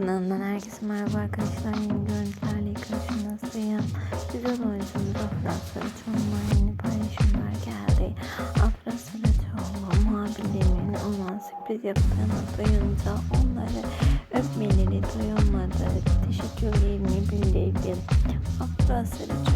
Kanalımdan herkese merhaba arkadaşlar. Yeni görüntülerle karşınızdayım. Güzel oyuncumuz Afra Saraçoğlu'ndan yeni paylaşımlar geldi. Afra Saraçoğlu muhabirlerinin olan sürpriz yaptığını duyunca onları öpmeleri duyulmadı. Teşekkürlerini bildirdi. Afra Saraçoğlu